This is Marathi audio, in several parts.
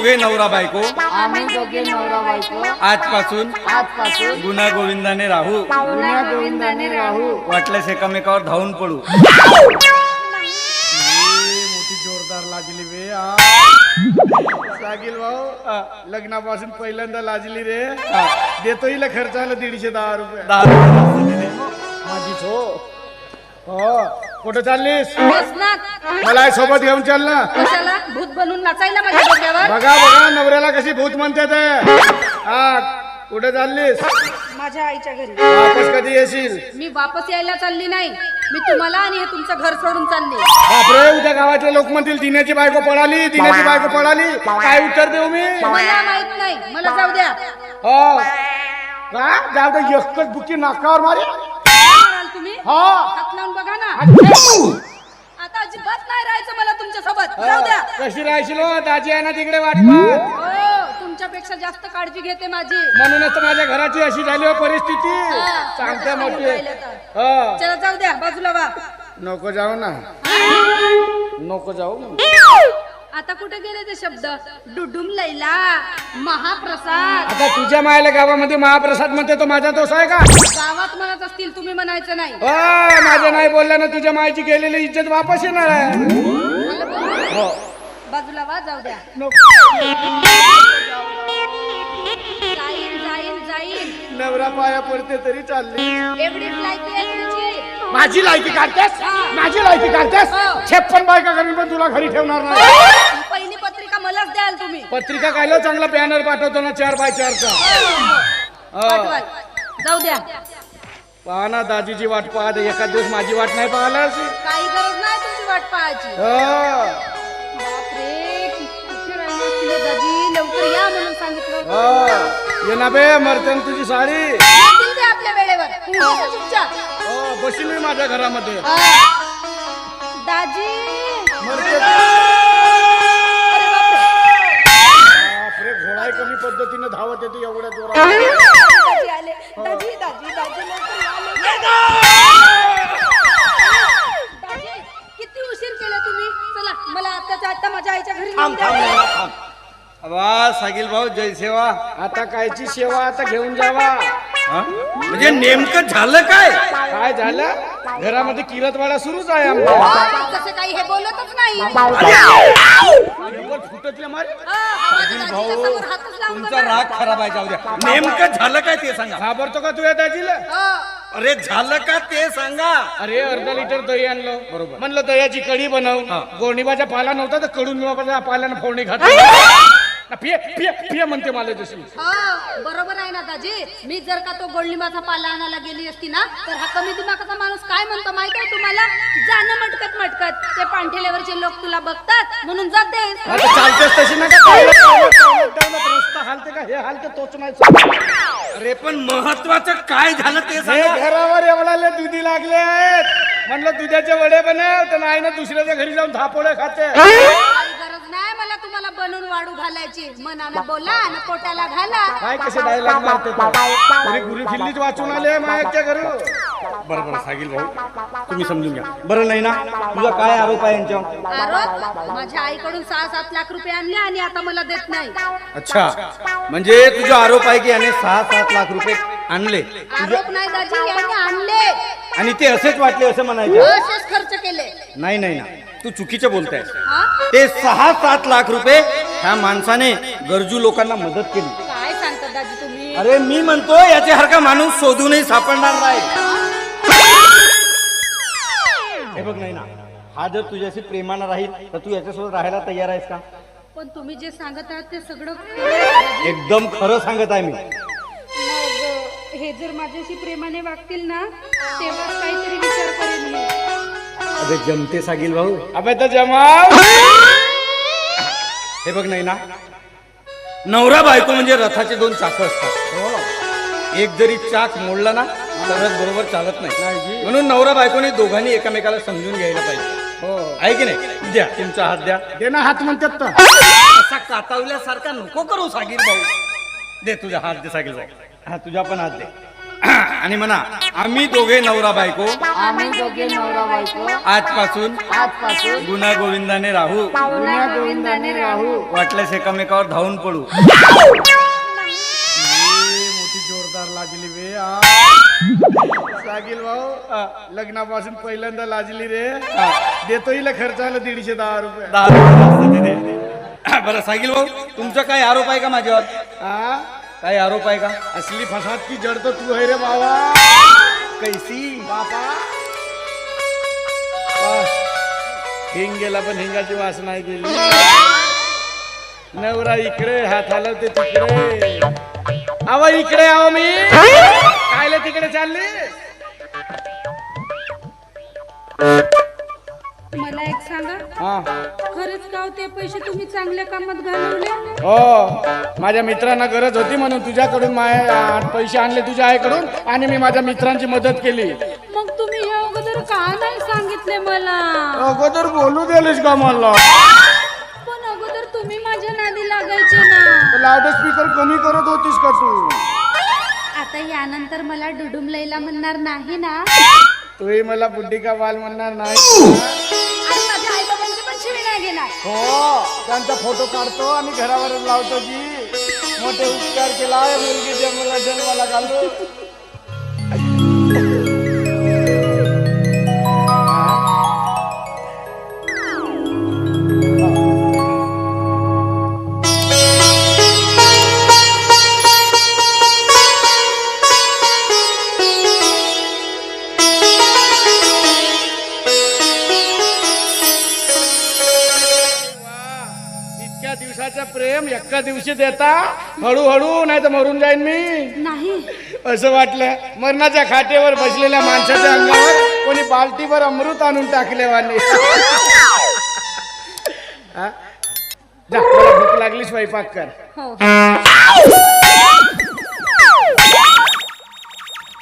दोघे नवरा बायको? आम्ही दोघे नवरा बायको। आजपासून आजपासून गुन्हा गोविंदाने राहू। गुन्हा गोविंदाने राहू। वाटल्यास एकामेकावर धावून पडू। मोठी जोरदार लाजली बे आ. सागिल भाऊ लग्नापासून पहिल्यांदा लाजली रे. देतो हिला खर्चाला दीडशे दहा रुपये. दहा रुपये दिले. माझीच हो. हो. कुठं चाललीस? बसनात मला हे सोबत घेऊन चाल ना. कशाला? भूत बनून नाचायला माझ्या डोक्यावर? बघा बघा नवऱ्याला कशी भूत म्हणते ते हा कुठे चाललीस? माझ्या आईच्या घरी. वापस कधी येशील? मी वापस यायला चालली नाही. मी तुम्हाला आणि हे तुमचं घर सोडून चालली. बापरे उद्या गावातले लोक म्हणतील दिण्याची बायको पळाली दिण्याची बायको पळाली. काय उत्तर देऊ मी? मला माहीत नाही. मला जाऊ द्या. हो. का जाऊ दे एकच बुकी नाकावर मारे. काय म्हणाल तुम्ही? हो. हात लावून ना आता अजिबात नाही राहायचं मला तुमच्यासोबत जाऊ द्या. कशी राहायची हो? दाजी आहे ना तिकडे वाटपात हो तुमच्यापेक्षा जास्त काळजी घेते माझी. म्हणूनच तर माझ्या घराची अशी झाली हो परिस्थिती. हा, सांगते आता मोठी. राहिलं तर. हो. चला जाऊ द्या बाजूला वा. नको जाऊ ना. नको जाऊ आता कुठे गेले ते शब्द? डुडुम लैला महाप्रसाद. आता तुझ्या मायला गावामध्ये महाप्रसाद म्हणते तो माझा दोष आहे का? गावात म्हणत असतील तुम्ही म्हणायचं नाही. हो माझ्या नाही बोलल्यानं तुझ्या मायची गेलेली इज्जत वापस येणार आहे? हो. बाजूला वा जाऊ द्या. जाईन जाईन जाईन. नवरा पाया पडते तरी चालली. एवढीच लायकी आहे तुमची? माझी लायकी काढतेस? माझी लायकी काढतेस? हो. छप्पन बायका करीन पण तुला घरी ठेवणार नाही. पहिली पत्रिका मलाच द्याल तुम्ही. पत्रिका काढलं चांगला बॅनर पाठवतो ना चार बाय चारचा? पाठवाल. जाऊ द्या. पहा ना दाजीची वाट पाहत एका दिवस माझी वाट नाही पाहिला अशी. काही गरज नाही तुमची वाट पाहायची. हो, बापरे कुठे राहिले असतील हे दाजी. लवकर या म्हणून सांगितलं होतं. हो. ये ना बे मरते तुझी साडी. येतील ते आपल्या वेळेवर. तुम्ही बसा चुपचाप. बशील मी माझ्या घरामध्ये. दाजी. मरते. बापरे. घोडाही कमी पद्धतीने धावत येते एवढ्या जोरात. दाजी आले. दाजी दाजी दाजी लवकर या, लवकर. दाजी किती उशीर केला तुम्ही? चला मला आत्ताच्या आत्ता माझ्या आईच्या घरी नेऊन थांब द्या. थांब. नवरा, थांब वा सागिल भाऊ जय सेवा. आता कायची सेवा आता घेऊन जावा? म्हणजे नेमकं झालं काय? काय झालं? घरामध्ये किरतवाडा सुरूच आहे आमचा. तसं काही हे बोलतच नाही. एवढं फुटतले मारे. हा, हा, माझ्या दाजीच्या भाऊ तुमचा. राग खराब आहे जाऊ द्या. नेमकं झालं काय ते सांगा. घाबरतो का तुझ्या दाजीला? हा. अरे झालं का ते सांगा. अरे अर्धा लिटर दही आणलं. बरोबर. म्हणलं दह्याची कढी बनव गोडणीबाचा पाला नव्हता तर कडून पाल्यानं फोडणी घातली. ना, पिये पिये पिये म्हणते मला तशी हा बरोबर आहे ना दाजी. मी जर का तो गोल्डलिंबाचा पाला आणायला गेली असती ना तर हा कमी दिमागाचा माणूस काय म्हणतो माहीत आहे तुम्हाला? जाणं मटकत मटकत. ते पांठेलेवरचे लोक तुला बघतात म्हणून जात दे. आता चालतेच तशी नका चालत, चालत, चालत, चालत. रस्ता हालते का? हे हालते तोच नाही. अरे पण महत्वाचं काय झालं ते हे सांगा. घरावर एवढाले दुधी लागले आहेत म्हणलं दुधाचे वडे बनव तर नाही ना दुसऱ्याच्या घरी जाऊन धापोळे खाते. बनवून वाढू घालायची. मनानं बोला आणि पोटाला घाला. काय कसे डायलॉग मारते तो? तरी गुरु खिल्लीच वाचून आले मायाच्या घरी. बरं बरं सागिल भाऊ तुम्ही समजून घ्या. बरं नाही ना तुझा काय आरोप आहे यांच्यावर? आरोप? माझ्या आईकडून सहा सात लाख रुपये आणले आणि आता मला देत नाही. अच्छा. म्हणजे तुझा आरोप आहे की याने सहा सात लाख रुपये आणले? आरोप नाही दाजी याने आणले. आणि ते असेच वाटले असं म्हणायचे? असेच खर्च केले. नाही नाही ना तू चुकीचं बोलताय. ते सहा सात लाख रुपये ह्या माणसाने गरजू लोकांना मदत केली. काय सांगता दाजी तुम्ही? अरे मी म्हणतो याच्यासारखा माणूस शोधूनही सापडणार नाही. हे बघ नाही ना हा जर तुझ्याशी प्रेमानं राहील तर तू याच्यासोबत राहायला तयार आहेस का? पण तुम्ही जे सांगत आहात ते सगळं खरं. एकदम खरं सांगत आहे मी. मग हे जर माझ्याशी प्रेमाने वागतील ना तेव्हा काहीतरी विचार करेन मी. अरे जमते सागिल भाऊ. अबे तर जमाव! हे बघ नाही ना नवरा बायको म्हणजे रथाचे दोन चाक असतात. एक जरी चाक मोडला ना तर रथ बरोबर चालत नाही. म्हणून नवरा बायकोने दोघांनी एकामेकाला समजून घ्यायला पाहिजे. हो. आहे की नाही? द्या तुमचा हात द्या. दे ना हात म्हणतात तर. असा कातावल्यासारखा नको करू सागीर भाऊ. दे तुझा हात दे सागीर भाऊ. हा तुझा पण हात दे. आणि म्हणा आम्ही दोघे नवरा बायको. आम्ही दोघे नवरा बायको. आजपासून आजपासून गुन्हा गोविंदाने राहू. गुन्हा गोविंदाने राहू. वाटल्यास एकामेकावर धावून पडू. मोठी जोरदार लाजली बे आ. सागिल भाऊ लग्नापासून पहिल्यांदा लाजली रे. देतो हिला खर्चाला दीडशे दहा रुपये. दहा रुपये जास्त. बरं सांगील भाऊ तुमचा काही आरोप आहे का माझ्यावर? हा काही आरोप आहे का? असली फसाद की जड तर तू आहे रे बाबा. कैसी? बापा. हिंग गेला पण हिंगाची वास नाही गेली. नवरा इकडे हात हलवते तिकडे. आवा इकडे आव मी. कायले तिकडे चालले? मला एक सांगा. हा. खरंच का हो ते पैसे तुम्ही चांगल्या कामात घालवले? हो. माझ्या मित्रांना गरज होती म्हणून तुझ्याकडून माय पैसे आणले तुझ्या आईकडून आणि मी माझ्या मित्रांची मदत केली. मग तुम्ही हे अगोदर का नाही सांगितले मला? अगोदर बोलू दिलेस का मला? पण अगोदर तुम्ही माझ्या नादी लागायचे ना. लाऊड स्पीकर कमी करत होतीस का तू? आता यानंतर मला डुडुम लैला म्हणणार नाही ना. तूही मला बुड्डी का बाल म्हणणार नाही? हो त्यांचा फोटो काढतो आणि घरावर लावतो जी. मोठे उपकार केला मुलगी जन्माला जन्माला घालतो हळूहळू नाही तर मरून जाईन मी. नाही. असं वाटलं. मरणाच्या खाटेवर बसलेल्या माणसाच्या अंगावर कोणी बाल्टीवर अमृत आणून टाकले हा? जा मला भूक लागली स्वयंपाक कर. हो.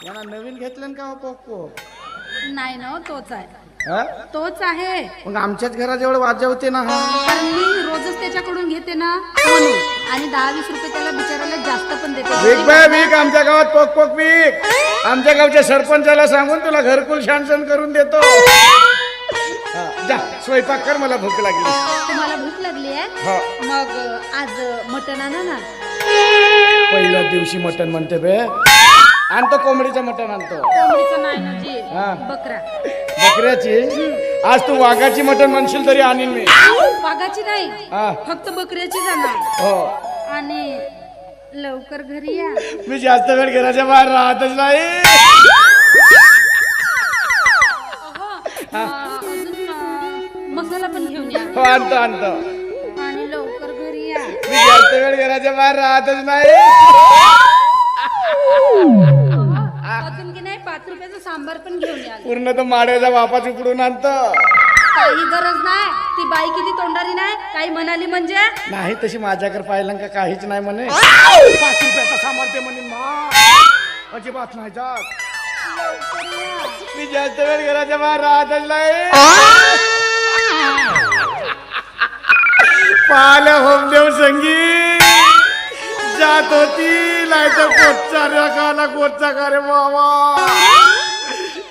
यांना नवीन घेतलं का हो पोको नाही ना हो, तोच आहे. हा? तोच आहे. मग आमच्याच घरात एवढं वाजवते ना हा? कारण मी रोजच त्याच्याकडून घेते ना म्हणून. आणि दहा वीस रुपये त्याला बिचारायला जास्त पण देते. विक बाय विक आमच्या गावात पोक पोक विक. आमच्या गावच्या सरपंचाला सांगून तुला घरकुल शांसन करून देतो. हा, जा स्वयंपाक कर मला भूक लागली. तुम्हाला भूक लागली आहे? हा. मग आज मटण आणा ना. पहिल्या दिवशी मटण म्हणते बे. आणतो कोंबडीचं मटण आणतो. कोंबडीचं नाही ना जी हा. बकरा. बकऱ्याची? आज तू वाघाची मटण म्हणशील तरी आणीन मी. वाघाची नाही. हा. फक्त बकऱ्याची जाणार. हो. आणि लवकर घरी या. मी जास्त वेळ घराच्या बाहेर राहतच नाही. अहो, अं, अजून अं, मसाला पण घेऊन या. हो आणतो आणतो. आणि लवकर घरी या. मी जास्त वेळ घराच्या बाहेर राहतच नाही. पाच रुपयाचा सांबार पण घेऊन या पूर्ण तर माड्याच्या बापाच उकडून आणतो. काही गरज नाही. ती बाई किती तोंडारी नाही काही म्हणाली म्हणजे? नाही तशी माझ्याकडे पाहिलं का काहीच नाही म्हणे. पाच रुपयाचा सामर्थ्य म्हणे मा. अजिबात नाही जात. मी जास्त वेळ घराच्या बाहेर राहतच नाही. पाहिलं होमदेव संगीत. जात होती. नाही कोटचा रकाला कोटचा का रे मामा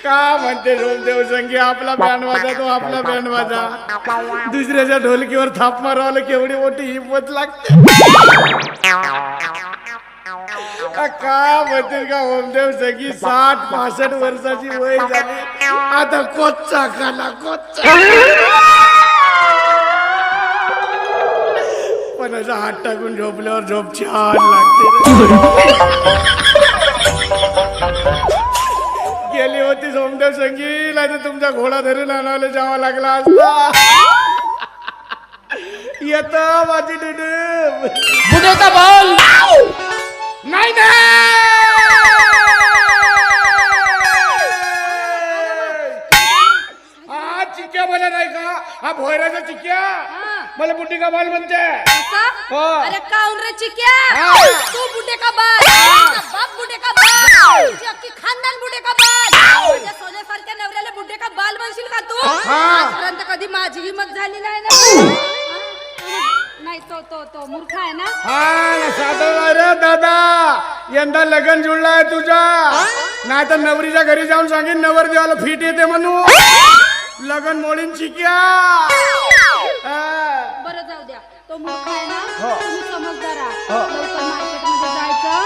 का म्हणते होमदेव संगी आपला बँड वाजा तो आपला बँड वाजा. दुसऱ्याच्या ढोलकीवर थाप मारवायला केवढी मोठी हिंमत लागते. का म्हणते का ओमदेव सगळी साठ पासष्ट वर्षाची वय झाली. आता कोच्चा खाला कोच्चा. असं हात टाकून झोपल्यावर झोप छान लागते गेली होती सोमदेव संगी नाही तर तुमचा घोडा धरून आणायला जावा लागला असता. येत माझी डुडूम बुडेचा बॉल. नाही हा चिक्क्या मला नाही का? हा भोयराचा चिक्क्या मला बुड्डी का बाल म्हणते? हो. अरे काऊन रे चिक्या? हा. तू बुडे का बाल? तुझा बाप बुडे का बाल? तुझी अख्खी खानदान बुडे का बाल? माझ्या सोन्यासारख्या नवऱ्याला बुडे का बाल म्हणशील का तू? हा. आजपर्यंत कधी माझी हिंमत झाली नाही ना? हा? नाही तो तो तो मूर्ख आहे ना? हा साधवला रे दादा. यंदा लगन जुळलाय तुझा नाही तर नवरीच्या घरी जाऊन सांगेन नवर देवाला फिट येते म्हणून. लगन मोडीन तो मूर्ख आहे ना हो. तुम्ही समजदार आहात. हो. लवकर मार्केटमध्ये जायचं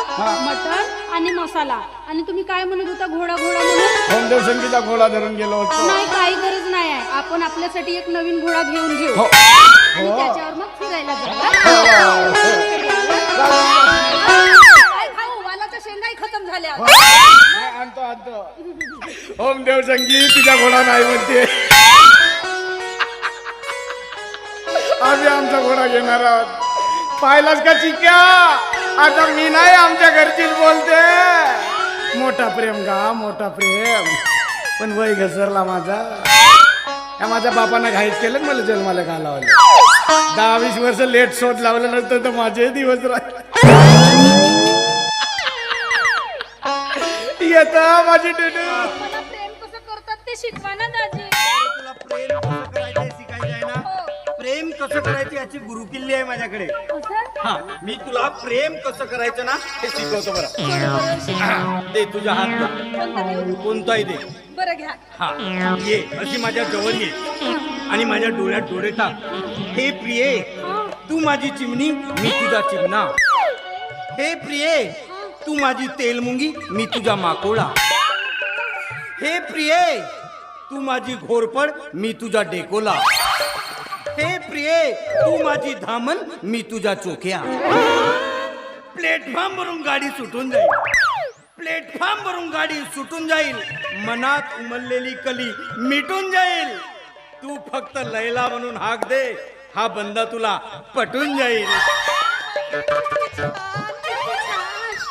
मटण आणि मसाला. आणि तुम्ही काय म्हणत होता? घोडा घोडा म्हणून? घोडा धरून गेलो होतो. नाही काही गरज नाही आहे. आपण आपल्यासाठी एक नवीन घोडा घेऊन घेऊ. हो. आणि त्याच्यावर मग फिरायला जाऊ. काय खाऊ वालाच्या शेंगाही खतम झाल्या. नाही, आणतो आणतो. होमदेव संगीत तिच्या घोडा नाही म्हणते. आम्ही आमचा घोडा घेणार आहोत. पाहिलास का चिक्या? आता मी नाही आमच्या घरचीच बोलते. मोठा प्रेम गा मोठा प्रेम. पण वय घसरला माझा. या माझ्या बापानं घाईच केलं मला जन्माला घालावलं. दहा वीस वर्ष लेट शोध लावलं नसतं तर माझे दिवस राहिले. येत माझी डुडू. मला प्रेम कसं करतात ते शिकवा ना दाजी. तुला प्रेम कसं करायची याची गुरुकिल्ली आहे माझ्याकडे? हा मी तुला प्रेम कसं करायचं ना हे शिकवतो बरं. दे तुझ्या हात? कोणताही दे. बरं घ्या. हा ये अशी माझ्या जवळ ये. आणि माझ्या डोळ्यात डोळे टाक. हे प्रिये तू माझी चिमणी मी तुझा चिमणा. हे प्रिये तू माझी तेल मुंगी मी तुझा माकोळा हे प्रिये तू माझी घोरपड मी तुझा डेकोला. तू माझी धामन मी तुझ्या चोक्या प्लेटफॉर्म वरून गाडी सुटून जाईल. प्लेटफॉर्म वरून गाडी सुटून जाईल. मनात उमललेली कली मिटून जाईल. तू फक्त लैला म्हणून हाक दे. हा बंदा तुला पटून जाईल.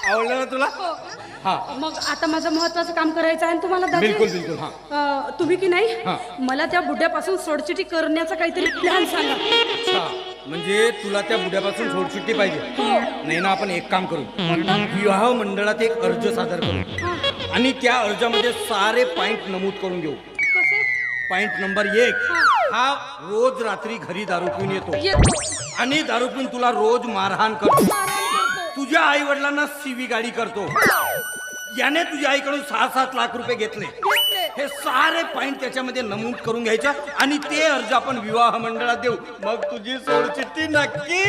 आवडलं ना तुला? हो. हो. हा मग आता माझं महत्वाचं काम करायचं आहे ना तुम्हाला दाजी बिलकुल बिलकुल हा. अं, तुम्ही की नाही? हा. मला त्या बुड्यापासून सोडचिटी करण्याचा काहीतरी प्लॅन सांगा. अच्छा म्हणजे तुला त्या बुड्यापासून सोडसुट्टी पाहिजे. नाही ना आपण एक काम करू. विवाह मंडळात एक अर्ज सादर करू. आणि त्या अर्जामध्ये सारे पॉइंट नमूद करून घेऊ. कसे? पॉइंट नंबर एक हा. रोज रात्री घरी दारू पिऊन येतो. येतो आणि दारू पिऊन तुला रोज मारहाण करतो. तुझ्या आई वडिलांना सीवी गाडी करतो. याने तुझ्या आईकडून सहा सात लाख रुपये घेतले. हे सारे पॉइंट त्याच्यामध्ये नमूद करून घ्यायच्या आणि ते अर्ज आपण विवाह मंडळात देऊ. मग तुझी सोडचिठ्ठी नक्की.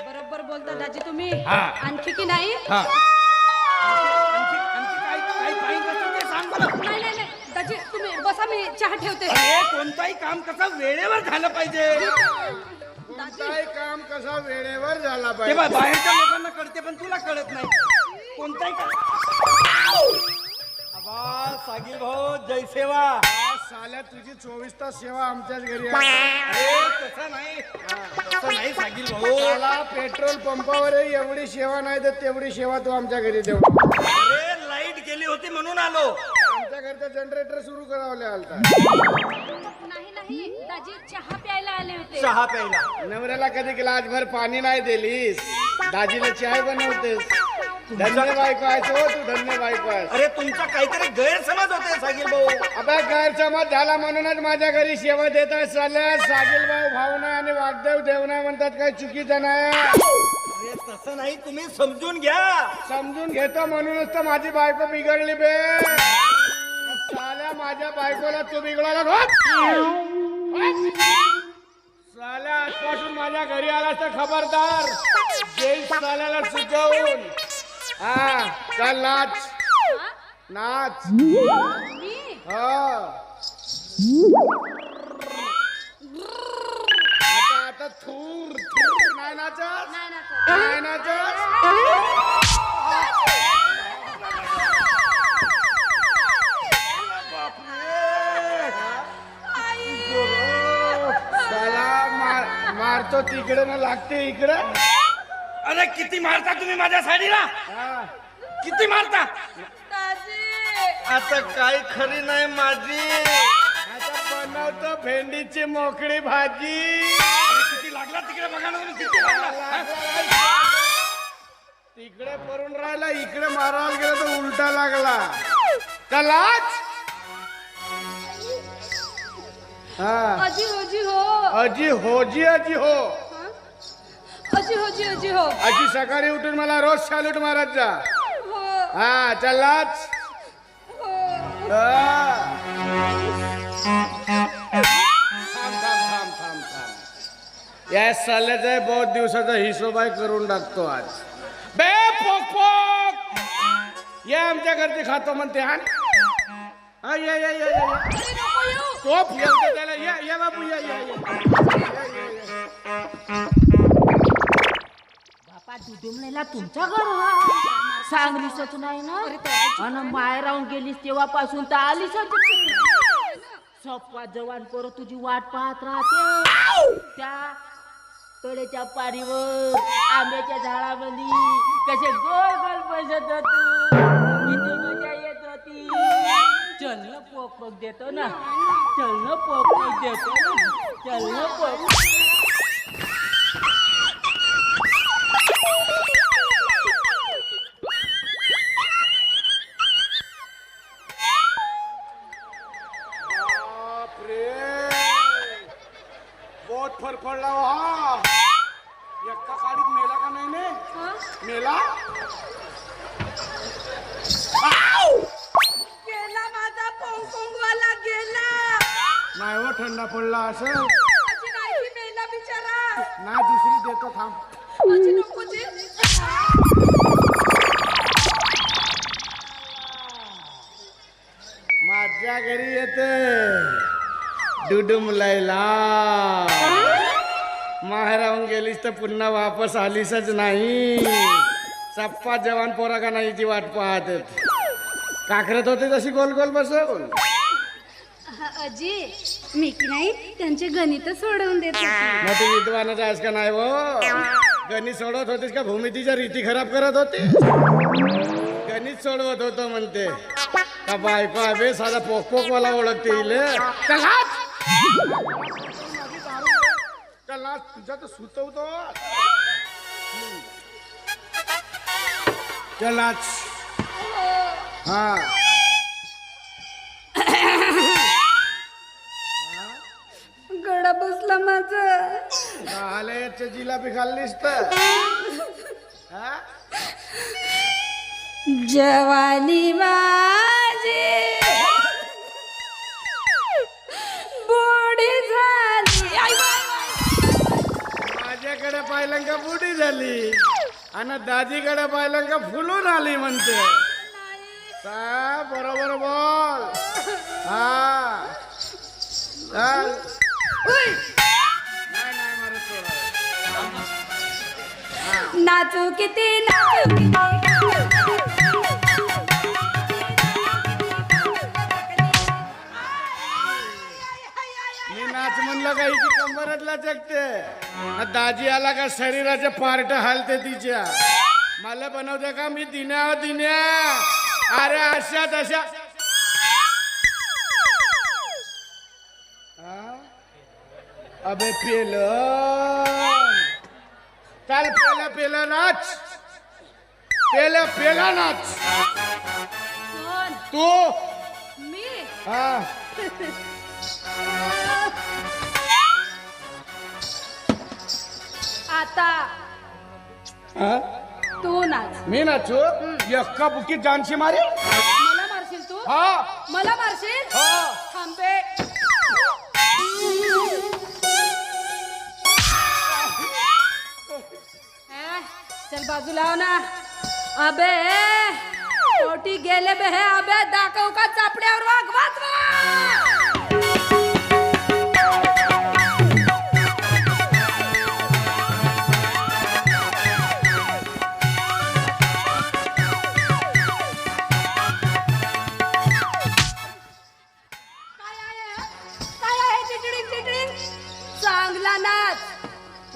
बरोबर बोलता दाजी तुम्ही. हा. आणखी की नाही? हा. आणखी आणखी काय काय पॉइंट असतील ते सांग मला नाही नाही नाही. दाजी तुम्ही बसा मी चहा ठेवते. अरे कोणताही काम कसं वेळेवर झालं पाहिजे? कोणताही काम कसा वेळेवर झाला पाहिजे? बा- बाहेरच्या लोकांना कळते पण तुला कळत नाही. कोणताही काम सागिल भाऊ जय सेवा. आज साल्या तुझी चोवीस तास सेवा आमच्याच घरी आहे. अरे तसं नाही. तसं नाही सागिल भाऊ. मला पेट्रोल पंपावरही एवढी सेवा नाही तर तेवढी सेवा तू आमच्या घरी देऊ. अरे लाइट गेली होती म्हणून आलो. आमच्या घरचं जनरेटर सुरू करावं आलता. नाही नाही. दाजी चहा प्यायला आले होते. चहा प्यायला. नवऱ्याला कधी ग्लासभर पाणी नाही दिलीस. दाजीला चाय बनवतेस. धन्य बायको आहेस हो तू धन्य बायको आहेस. अरे तुमचा काहीतरी गैरसमज होते सागिल भाऊ. आता गैरसमज झाला म्हणूनच माझ्या घरी सेवा देत आहे चालल्या सागिल भाऊ भावना आणि वागदेव देवना म्हणतात काही चुकीचं नाही. अरे तसं नाही तुम्ही समजून घ्या. समजून घेतो म्हणूनच तर माझी बायको बिघडली बे. साल्या माझ्या बायकोला तू बिघडवला होत? साल्या आजपासून माझ्या घरी आलास तर खबरदार. जेल साल्याला सुचवून. हा चल नाच. नाच. मी हा. आता आता थूर थूर. नाही नाचत? नाही नाचत. नाही नाचत साला मार मारतो तिकडे ना लागते इकडे. अरे किती मारता तुम्ही माझ्या साडीला? हा. किती मारता? आता काय खरी नाही माझी. आता बनवतो भेंडीची मोकळी भाजी. अरे किती लागला तिकडे बघा ना तुम्ही किती लागला? हा? तिकडे पडून राहिला इकडे मारायला गेला तर उलटा लागला. चलाच हा. अजी होजी हो. अजी होजी अजी हो हा? अजी हो जी अजी हो. अशी सकाळी उठून मला रोज सॅल्यूट मारत जा. हो. हा चलाच. हो. या साल्याचा बहुत दिवसाचा हिशोब आहे करून टाकतो आज. बे पोक पोक या आमच्या घरचे खातो म्हणते हा. हा, या या या या या. अरे नको येऊ. तोप येऊ त्याला या या बाबू या या या. दुधुमलेला तुमच्या घर सांगलीच नाही ना? आणि माय राहून गेलीस तेव्हापासून तर आलीच सप्पा जवान पोरं तुझी वाट पाहत राहते. त्या तळेच्या पारीवर आंब्याच्या झाडामध्ये कसे गोल गोल बसत होतो मजा येत होती चल ना पोक देतो ना. चल ना. पोक देतो ना. चल ना पोक. थंडा पडला असं? नाही मेला बिचारा. दुसरी देतो थांब. अजी नको जी माझ्या घरी येते. डुडुमलायला माहेराहून गेलीस तर पुन्हा वापस आलीसच नाही. चप्पा जवान पोरा का नाही ती वाट पाहत? काकरत होते तशी गोल गोल बसवून. अजी मी की नाही त्यांचे गणित सोडवून देत होती. मग तू विद्वानच आहेस का नाही हो? गणित सोडवत होतीस का? भूमितीच्या रीती खराब करत होती गणित सोडवत होतो म्हणते. का बायको अबे साधा पोक पोक मला ओळखते इले? चलाच! चलाच तुझा तर सुचवतो. चलाच. हा. गडा बसला माझा. आलयाच्या जिलाबी खाल्लीस तर. हा? जवानी माझी. बोडी झाली. आई. माझ्याकडे पाहिलं का बुडी झाली? आणि दाजीकडे पाहिलं का फुलून आली म्हणते. बरोबर बोल. हा. नाचू किती नाचू मी नाच म्हणलं का हिची कंबरतला जगते. दाजी आला का शरीराचे पार्ट हालते तिच्या. मला बनवते का मी दिन्या दिन्या. अरे अशा तशा. अबे पेल. चाल पेला पेला नाच. पेला पेला नाच. कोण? तू? मी? हा. आता हा? तू नाच. मी नाचू? एक्का बुकी जानशी मारे? मला मारशील तू? हा. मला मारशील? हा. थांबे. चल बाजू लाव ना. अबे पोटी गेले बे हे अबे दाखव का चापड्यावर वाघ वाचवा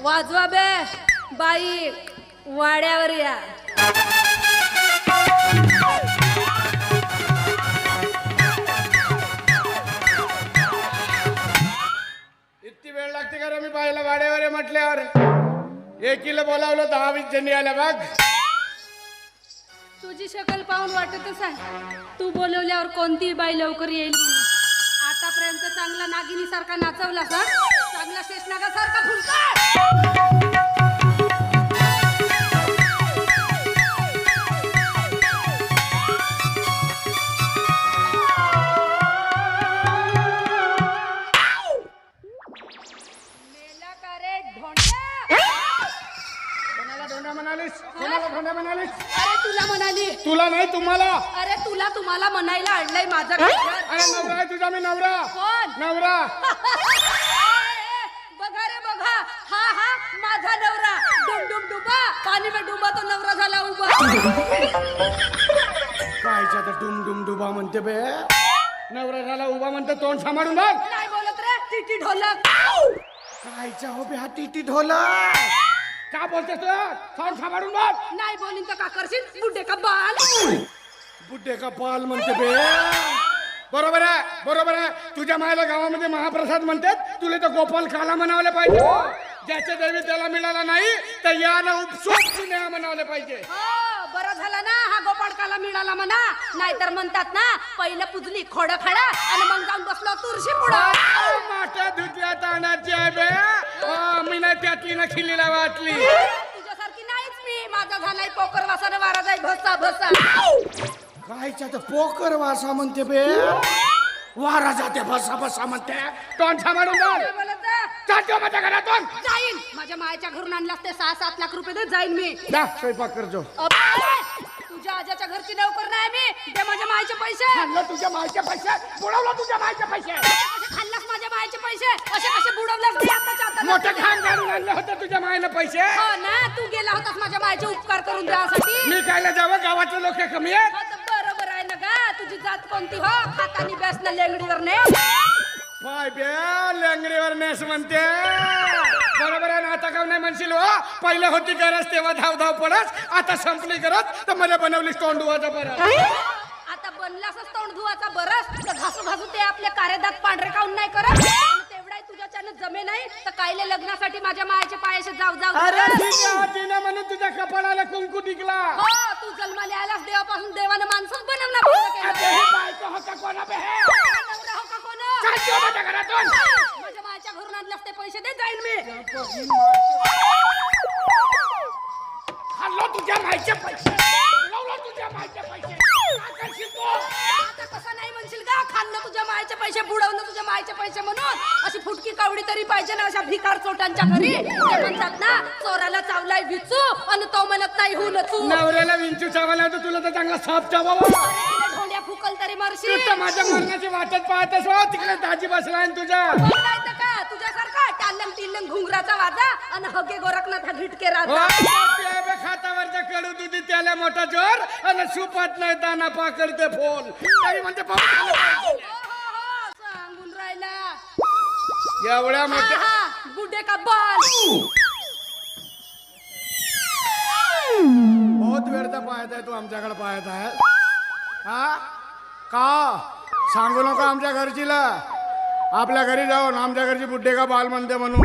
वाजवा बे बाई. वाड्यावर या. इतकी वेळ लागते का रे मी पाहिलं वाड्यावर आहे म्हटल्यावर. एकीला बोलावलं दहा वीस जणी आल्या बघ. तुझी शकल पाहून वाटतच आहे. तू बोलवल्यावर कोणतीही बाई लवकर येईल आतापर्यंत चांगला नागिनी सारखा नाचवला का चांगला शेषनागा सारखा फुलका कोणाला म्हणालीस? अरे तुला म्हणाली. तुला नाही तुम्हाला. अरे तुला तुम्हाला म्हणायला आणलंय माझं. अरे? नवरा आहे तुझा मी नवरा. कोण? नवरा. बघा रे बघा. हा हा माझा नवरा. डुम डुम डुबा. पाणी में डुबा तो नवरा झाला उभा. कायच्या तर डुम डुम डुबा म्हणते बे. नवरा झाला उभा म्हणते तोंड सांभाळून बघ. नाही बोलत रे टिटी ढोलक. कायच्या हो बे हा टीटी ढोला का बोलतेस तू? तोंड सांभाळून बघ नाही बोलीन तर का करशील? बुड्ढे का बाल? बुड्ढे का पाल म्हणते बे. बरोबर आहे बरोबर आहे. तुझ्या मायला गावामध्ये महाप्रसाद म्हणतात तुला तर गोपाल काला म्हणावले पाहिजे. ज्याच्या देवी त्याला मिळाला नाही तर यानं उपसोप म्हणावले पाहिजे. हो बरं झालं ना हा गोपाळकाला मिळाला म्हणा. नाहीतर म्हणतात ना पहिलं पुजली खोड खडा आणि मग जाऊन बसलो तुळशी पुढं माठ्या धुतल्या तांडाची आहे बे. मी नाही त्यातली ना खिल्लीला वाचली तुझ्यासारखी नाहीच मी. माझा झालाय पोकर वासाने वारा जाई भसा भसा. कायच्या तर पोकर वासा म्हणते बे. वारा जाते बसा बसा म्हणते. तोंड सांभाळून काय बोल बोलत आहे? चालतो माझ्या घरातून जाईन. माझ्या मायच्या घरून आणलास ते सहा सात लाख रुपये दे जाईन मी. जा स्वयंपाक करजो अबे, तुझ्या आजाच्या घरची नोकर नाही मी. दे माझ्या मायचे पैसे. खाल्लं तुझ्या मायचे पैसे. बुडवलं तुझ्या मायचे पैसे. मायचे पैसे? असे कसे आताच्या मोठं खान घालून आणलं होतं तुझ्या मायनं पैसे? हो ना तू गेला होतास माझ्या मायचे उपकार करून द्यासाठी मी कायला जावं? गावातले लोक कमी आहेत? हो तर बरोबर आहे ना गा तुझी जात कोणती हो? हाताने बॅस ना लेंगडीवर ने पाय बे लेंगडीवर नेस म्हणते. बरोबर आहे ना आता का नाही म्हणशील हो? पहिलं होती गरज तेव्हा धाव धाव पडस आता संपली गरज तर मला बनवलीस परत. आता धुवाचा बरस तर घासू घासू ते आपले कार्यदात पांढरे काऊन नाही करत तेवढाही तुझ्याच्यानं जमे नाही तर कायले लग्नासाठी माझ्या मायाच्या पायाशी जाऊ जाऊ अरे. ठीक आहे तिने म्हणून तुझ्या कपाळाला कुंकू टिकला हो तू जन्माला आलास देवापासून देवानं माणसंच बनवला केलं. हे बायको होता कोणा बे हे? नवरा हो का कोण? चालतो माझ्या घरातून माझ्या मायाच्या घरून आणलास ते पैसे दे जाईल मी खाल्लो तुझ्या मायचे पैसे बुडवलं तुझ्या मायचे पैसे काय करशील तू? आता कसं नाही म्हणशील का खाल्लं तुझ्या मायचे पैसे बुडवलं तुझ्या मायचे पैसे म्हणून. अशी फुटकी कावडी तरी पाहिजे ना अशा भिकार चोटांच्या घरी. ते म्हणतात ना चोराला चावलाय विचू आणि तो म्हणत नाही हुन तू. नवऱ्याला विंचू चावायला तर तुला तर चांगला साप चावावा. ढोंड्या फुकल तरी तू मरशील तर माझ्या मरणाची वाटत पाहतस हो तिकडे दाजी बसलाय ना तुझ्या. तर का तुझ्यासारखा टालंग टिल्लंग घुंगराचा वाजा आणि हगे गोरखनाथ हा भिटके हो, राजा ते बे कडू दुधी त्याला मोठा जोर आणि सुपात नाही दाना पाकडते फोन तरी म्हणते. हो, हो, हो, सांगून राहिला. एवढ्या मोठ्या आहा, बुड्ढे का बाल? बहुत वेळचा पाहत आहे तू आमच्याकडे पाहत आहे. हा? का? सांगू नका आमच्या घरचीला. आपल्या घरी जाऊन आमच्या घरची बुड्ढे का बाल म्हणते म्हणून.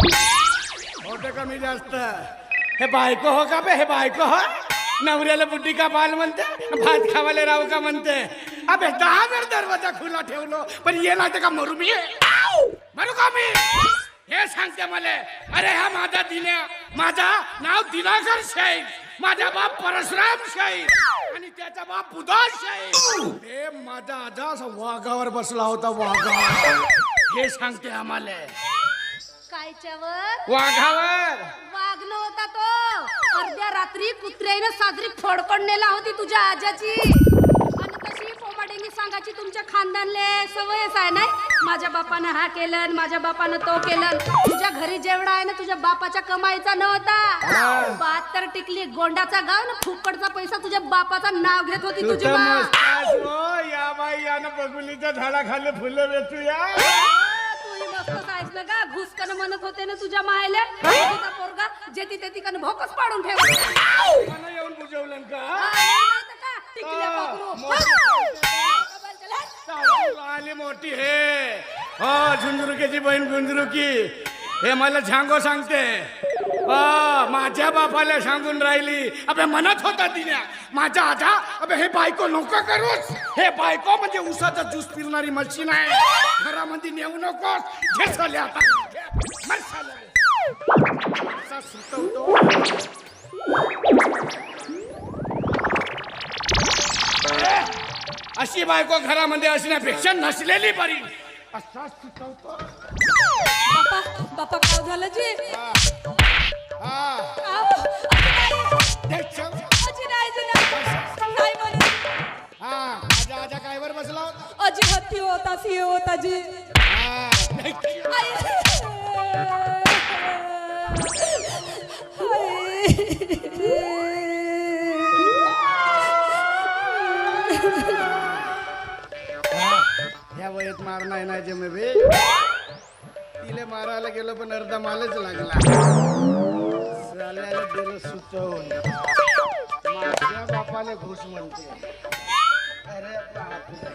होते कमी जास्त. हे बायको हो का बे? हे बायको हो? नवऱ्याला बुड्ढी का बाल म्हणते? भात खावाले राव का म्हणते? अबे दहा वेळ दरवाजा खुला ठेवलो पण ये नाही का मरू मी? मरू का मी? हे सांगते मला. अरे हा माझा दिन्या माझा नाव दिनाकर शाहीर माझा बाप परशुराम शाहीर आणि त्याचा बाप उदास शाहीर हे माझा आजा वाघावर बसला होता वाघावर. हे सांगते आम्हाला. कायच्यावर? वाघावर. वाघ नव्हता तो. अर्ध्या रात्री कुत्र्याने साजरी फडकड नेला होती तुझ्या आजाची आणि तशी फोमाडेंगी सांगायची तुमच्या खानदानले सवयच आहे नाही. माझ्या बापानं हा केलं आणि माझ्या बापानं तो केलं. तुझ्या घरी जेवढा आहे ना तुझ्या बापाच्या कमाईचा नव्हता. बहात्तर टिकली गोंडाचा गाव ना फुकटचा पैसा तुझ्या बापाचा नाव घेत होती तुझी आहेस हो. या बाई यानं बघुलीच्या झाडाखाली फुलं वेचूया. तूही मस्तच आहेस ना का घुसकन म्हणत होते ना तुझ्या मायला. तुझा पोरगा जे तिथे तिकन भोकस पाडून ठेव मला येऊन बुजवलं का? सासू आली मोठी हे. हो झुंजरुकीची बहीण गुंजरुकी हे मला झांगो सांगते. हो माझ्या बापाला सांगून राहिली अबे म्हणत होता तिने माझ्या आजा अबे हे बायको नको करूस. हे बायको म्हणजे उसाचा ज्यूस पिरणारी मशीन आहे. घरामध्ये नेऊ नकोस. हे साले आता. असा सुतवतो अशी बायको घरामध्ये असण्यापेक्षा नसलेली बरी. असा सुचवतो बापा काय झालं जी? हा. अजी हा? हत्ती होता सिंह होता जी. हा. ह्या वयात मार नाही ना जमे बे. तिला मारायला गेलो पण अर्धा मालच लागला. साल्याला दिलं सुचवून. माझ्या बापाला घुस म्हणते. अरे बापरे.